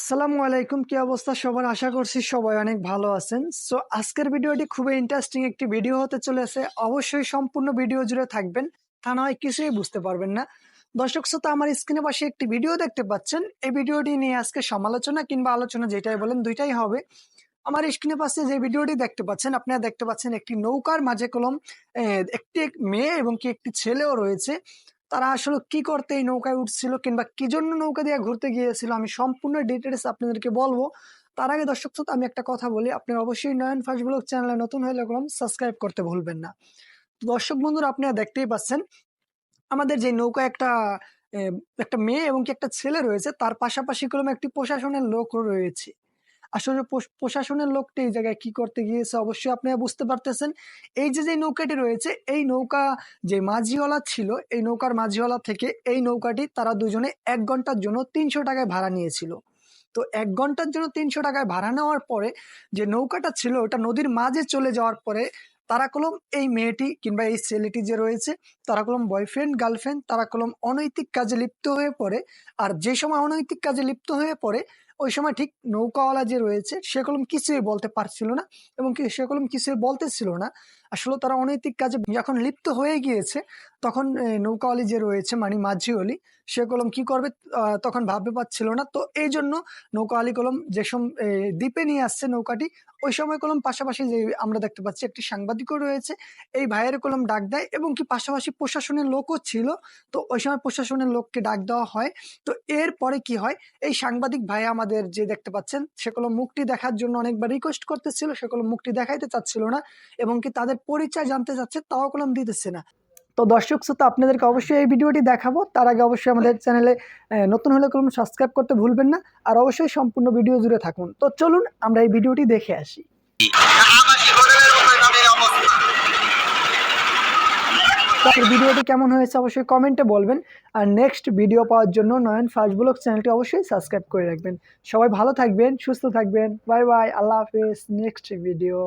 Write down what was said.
আসসালামু আলাইকুম, কি অবস্থা সবার? আশা করছি সবাই অনেক ভালো আছেন। সো, আজকের ভিডিওটি খুবই ইন্টারেস্টিং একটি ভিডিও হতে চলেছে। অবশ্যই সম্পূর্ণ ভিডিও জুড়ে থাকবেন, তা নয় কিছুই বুঝতে পারবেন না। দর্শক শ্রোতা, আমার স্ক্রিনে পাশে একটি ভিডিও দেখতে পাচ্ছেন। এই ভিডিওটি নিয়ে আজকে সমালোচনা কিংবা আলোচনা যেটাই বলেন, দুইটাই হবে। আমার স্ক্রিনে পাশে যে ভিডিওটি দেখতে পাচ্ছেন, আপনারা দেখতে পাচ্ছেন একটি নৌকার মাঝে কলম একটি মেয়ে এবং কি একটি ছেলেও রয়েছে। তারা আসলে কি করতে এই নৌকায় উঠছিল কিংবা কি জন্য নৌকা দিয়ে ঘুরতে গিয়েছিল আমি সম্পূর্ণ ডিটেলস আপনাদেরকে বলব। তার আগে দর্শক শ্রোতা, আমি একটা কথা বলি আপনি অবশ্যই নয়ন ফার্স্ট ব্লগ চ্যানেলে নতুন হয়ে লাগলাম সাবস্ক্রাইব করতে ভুলবেন না। দর্শক বন্ধুরা, আপনারা দেখতেই পাচ্ছেন, আমাদের যে নৌকা একটা একটা মেয়ে এবং কি একটা ছেলে রয়েছে, তার পাশাপাশি কোনো একটি প্রশাসনের লোক রয়েছে। আসলে প্রশাসনের লোকটি এই জায়গায় কি করতে গিয়েছে অবশ্যই আপনারা বুঝতে পারতেছেন। এই যে যে নৌকাটি রয়েছে, এই নৌকা যে মাঝিওয়ালা ছিল, এই নৌকার মাঝিওয়ালা থেকে এই নৌকাটি তারা দুজনে এক ঘণ্টার জন্য তিনশো টাকায় ভাড়া নিয়েছিল। তো এক ঘণ্টার জন্য তিনশো টাকায় ভাড়া নেওয়ার পরে যে নৌকাটা ছিল, ওটা নদীর মাঝে চলে যাওয়ার পরে তারা কলম এই মেয়েটি কিংবা এই ছেলেটি যে রয়েছে তারা কলম বয়ফ্রেন্ড, গার্লফ্রেন্ড তারা কলম অনৈতিক কাজে লিপ্ত হয়ে পড়ে। আর যে সময় অনৈতিক কাজে লিপ্ত হয়ে পড়ে ওই সময় ঠিক নৌকাওয়ালা যে রয়েছে, সে কলম কিছুই বলতে পারছিল না এবং কি সে কলম কিছুই বলতেছিল না। আসলে তারা অনৈতিক কাজে যখন লিপ্ত হয়ে গিয়েছে, তখন নৌকাওয়ালি যে রয়েছে মানে মাঝিওয়ালি সে কলম কি করবে তখন ভাবতে পারছিল না। তো এই জন্য নৌকাওয়ালি কলম যে দ্বীপে নিয়ে আসছে নৌকাটি, ওই সময় কলম পাশাপাশি যে আমরা দেখতে পাচ্ছি একটি সাংবাদিকও রয়েছে, এই ভাইয়ের কলম ডাক দেয় এবং কি পাশাপাশি প্রশাসনের লোকও ছিল। তো ওই সময় প্রশাসনের লোককে ডাক দেওয়া হয়। তো এরপরে কি হয়, এই সাংবাদিক ভাই আমাদের যে দেখতে পাচ্ছেন, সেগুলো মুখটি দেখার জন্য অনেকবার রিকোয়েস্ট করতেছিল, সেগুলো মুখটি দেখাইতে চাচ্ছিল না এবং কি তাদের পরিচয় জানতে চাচ্ছে, তাও কলম দিতেছে না। তো দর্শক শ্রোতা, আপনাদেরকে অবশ্যই এই ভিডিওটি দেখাবো। তার আগে অবশ্যই আমাদের চ্যানেলে নতুন হলে কলম সাবস্ক্রাইব করতে ভুলবেন না। আর অবশ্যই সম্পূর্ণ ভিডিও জুড়ে থাকুন। তো চলুন আমরা এই ভিডিওটি দেখে আসি। তার ভিডিওটি কেমন হয়েছে অবশ্যই কমেন্টে বলবেন। আর নেক্সট ভিডিও পাওয়ার জন্য নয়ন ফার্স্ট ব্লগ চ্যানেলটি অবশ্যই সাবস্ক্রাইব করে রাখবেন। সবাই ভালো থাকবেন, সুস্থ থাকবেন। বাই বাই, আল্লাহ হাফেজ নেক্সট ভিডিও